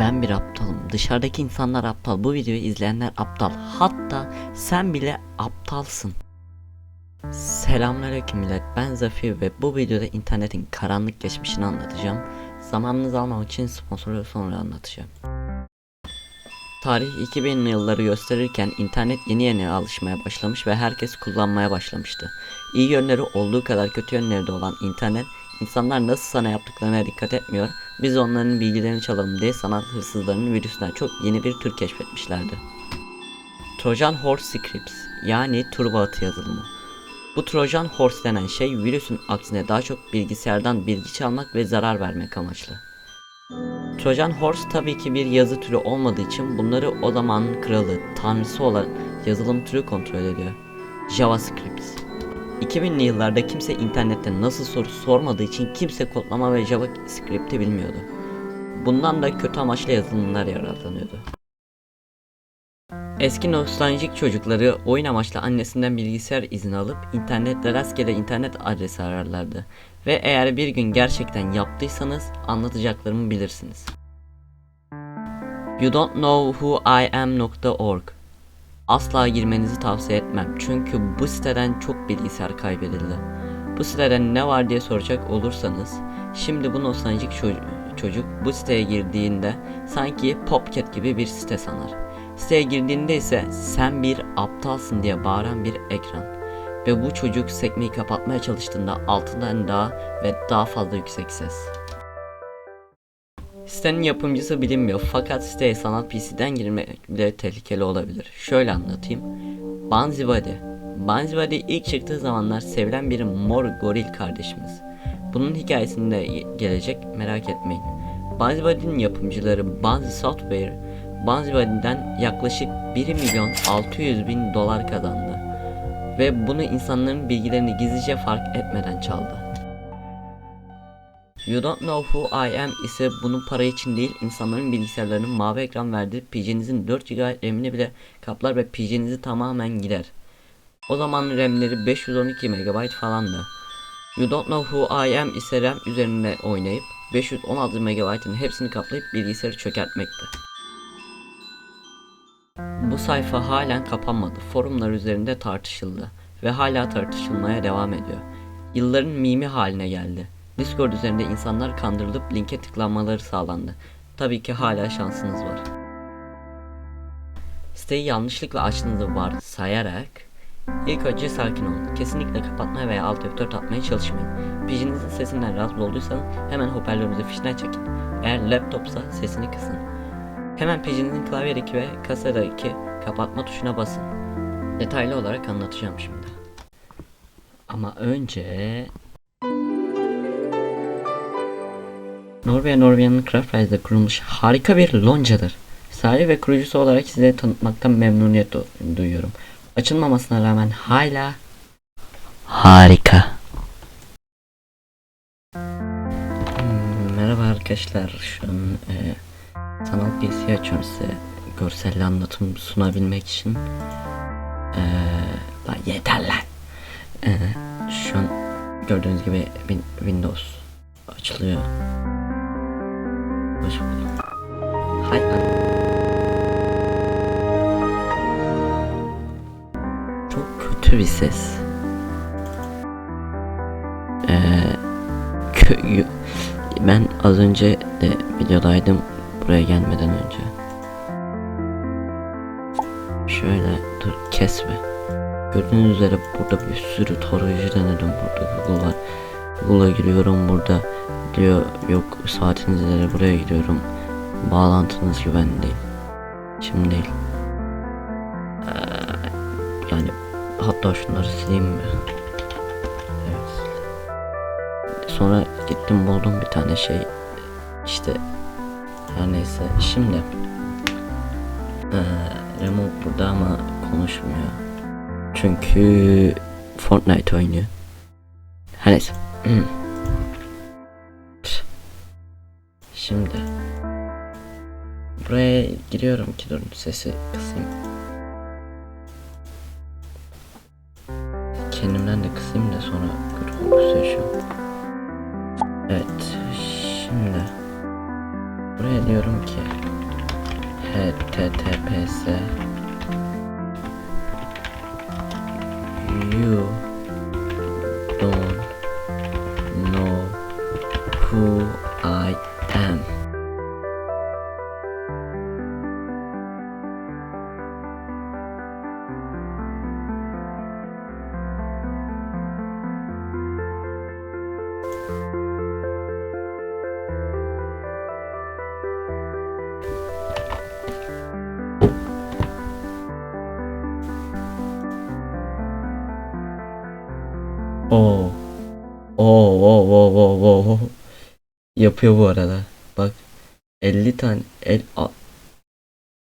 Ben bir aptalım. Dışarıdaki insanlar aptal. Bu videoyu izleyenler aptal. Hatta sen bile aptalsın. Selamünaleyküm millet. Ben Zafer ve bu videoda internetin karanlık geçmişini anlatacağım. Zamanınızı almamak için sponsoru sonra anlatacağım. Tarih 2000'li yılları gösterirken internet yeni yeni alışmaya başlamış ve herkes kullanmaya başlamıştı. İyi yönleri olduğu kadar kötü yönleri de olan internet, insanlar nasıl sana yaptıklarına dikkat etmiyor, biz onların bilgilerini çalalım diye sanal hırsızlarının virüsünden çok yeni bir tür keşfetmişlerdi. Trojan Horse Scripts yani turbo atı yazılımı. Bu Trojan Horse denen şey virüsün aksine daha çok bilgisayardan bilgi çalmak ve zarar vermek amaçlı. Trojan Horse tabii ki bir yazı türü olmadığı için bunları o zamanın kralı, tanrısı olan yazılım türü kontrol ediyor. JavaScript. 2000'li yıllarda kimse internette nasıl soru sormadığı için kimse kodlama ve JavaScript'i bilmiyordu. Bundan da kötü amaçlı yazılımlar yaratılıyordu. Eski nostaljik çocukları oyun amaçlı annesinden bilgisayar izni alıp internette rastgele internet adresi ararlardı. Ve eğer bir gün gerçekten yaptıysanız anlatacaklarımı bilirsiniz. You don't know who I am.org Asla girmenizi tavsiye etmem çünkü bu siteden çok bilgisayar kaybedildi. Bu sitede ne var diye soracak olursanız şimdi bu nostaljik ço- çocuk bu siteye girdiğinde sanki Popcat gibi bir site sanar. Siteye girdiğinde ise sen bir aptalsın diye bağıran bir ekran. Ve bu çocuk sekmeyi kapatmaya çalıştığında altından daha ve daha fazla yüksek ses. Sitenin yapımcısı bilinmiyor fakat siteye sanal PC'den girmek bile tehlikeli olabilir. Şöyle anlatayım. Banzibody. Banzibody ilk çıktığı zamanlar sevilen bir mor goril kardeşimiz. Bunun hikayesinde gelecek merak etmeyin. Banzibody'nin yapımcıları Banzi Software, Banzibody'den yaklaşık 1 milyon 600 bin dolar kazandı. Ve bunu insanların bilgilerini gizlice fark etmeden çaldı. You Don't Know Who I Am ise bunu para için değil insanların bilgisayarlarının mavi ekran verdiği PC'nizin 4 GB RAM'ini bile kaplar ve PC'nizi tamamen gider. O zaman RAM'leri 512 MB falandı. You Don't Know Who I Am ise RAM üzerinde oynayıp 516 MB'ın hepsini kaplayıp bilgisayarı çökertmekti. Bu sayfa halen kapanmadı. Forumlar üzerinde tartışıldı ve hala tartışılmaya devam ediyor. Yılların mimi haline geldi. Discord üzerinde insanlar kandırılıp linke tıklanmaları sağlandı. Tabii ki hala şansınız var. Siteyi yanlışlıkla açtığınızı varsayarak ilk önce sakin olun. Kesinlikle kapatmaya veya alt F4 atmaya çalışmayın. PC'nizin sesinden rahatsız olduysanız hemen hoparlörünüzü fişten çekin. Eğer laptopsa sesini kısın. Hemen PC'nizin klavyedeki ve kasadaki kapatma tuşuna basın. Detaylı olarak anlatacağım şimdi. Ama önce Norveya Norveyan'ın Craftwise'da kurulmuş harika bir loncadır. Sahibi ve kurucusu olarak size tanıtmaktan memnuniyet du- duyuyorum. Açılmamasına rağmen hala harika. Merhaba arkadaşlar. Şu an e, sanal PC açıyorum size görselli anlatım sunabilmek için. E, lan yeter lan. E, şu an gördüğünüz gibi Win- Windows açılıyor. Bulduk. Hay Çok kötü bir ses. Ee, kö- ben az önce de videodaydım buraya gelmeden önce. Şöyle dur kesme. Gördüğünüz üzere burada bir sürü tarayıcı denedim. Burada Google. Google'a giriyorum burada diyor yok saatiniz ileri buraya giriyorum. Bağlantınız güvenli değil. Şimdi değil. Ee, yani hatta şunları sileyim mi? Evet. Sonra gittim buldum bir tane şey. İşte her neyse şimdi ee, remote burada ama konuşmuyor. Çünkü Fortnite oynuyor. Her neyse. Şimdi buraya giriyorum ki durun sesi kısayım. Kendimden de kısayım da sonra kötü korkusu yaşıyorum. Evet şimdi buraya diyorum ki https Oo. Oo, oo, oo, oo, oo. Yapıyor bu arada. Bak 50 tane el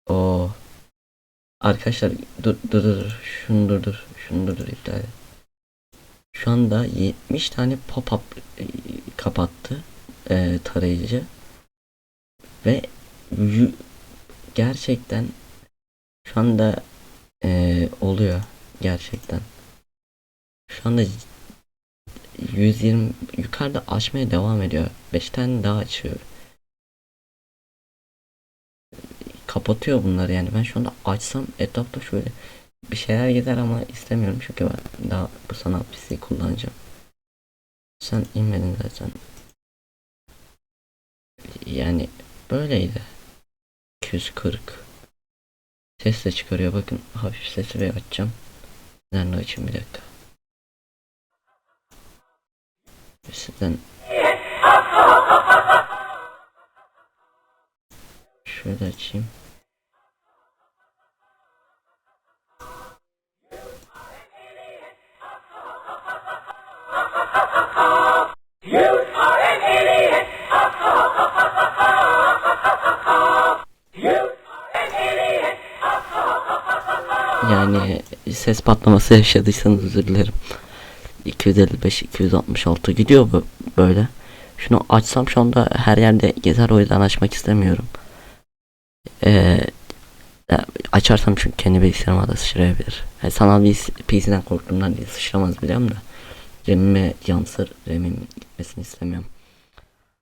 Oo. Arkadaşlar dur dur dur şunu dur dur şunu dur dur iptal et. Şu anda 70 tane pop-up e, kapattı e, tarayıcı ve gerçekten şu anda e, oluyor gerçekten. Şu anda 120 yukarıda açmaya devam ediyor. 5 tane daha açıyor. Kapatıyor bunları yani. Ben şu anda açsam etrafta şöyle bir şeyler gider ama istemiyorum çünkü ben daha bu sanal PC kullanacağım. Sen inmedin zaten. Yani böyleydi. 240. Ses de çıkarıyor bakın. Hafif sesi ve açacağım. De açayım bir dakika. Sizden şöyle açayım. Yani ses patlaması yaşadıysanız özür dilerim. 255 266 gidiyor bu böyle. Şunu açsam şu anda her yerde gezer o yüzden açmak istemiyorum. Ee, açarsam çünkü kendi bilgisayarıma da sıçrayabilir. Yani sanal bir PC'den korktuğumdan değil sıçramaz biliyorum da. RAM'ime yansır. RAM'im gitmesini istemiyorum.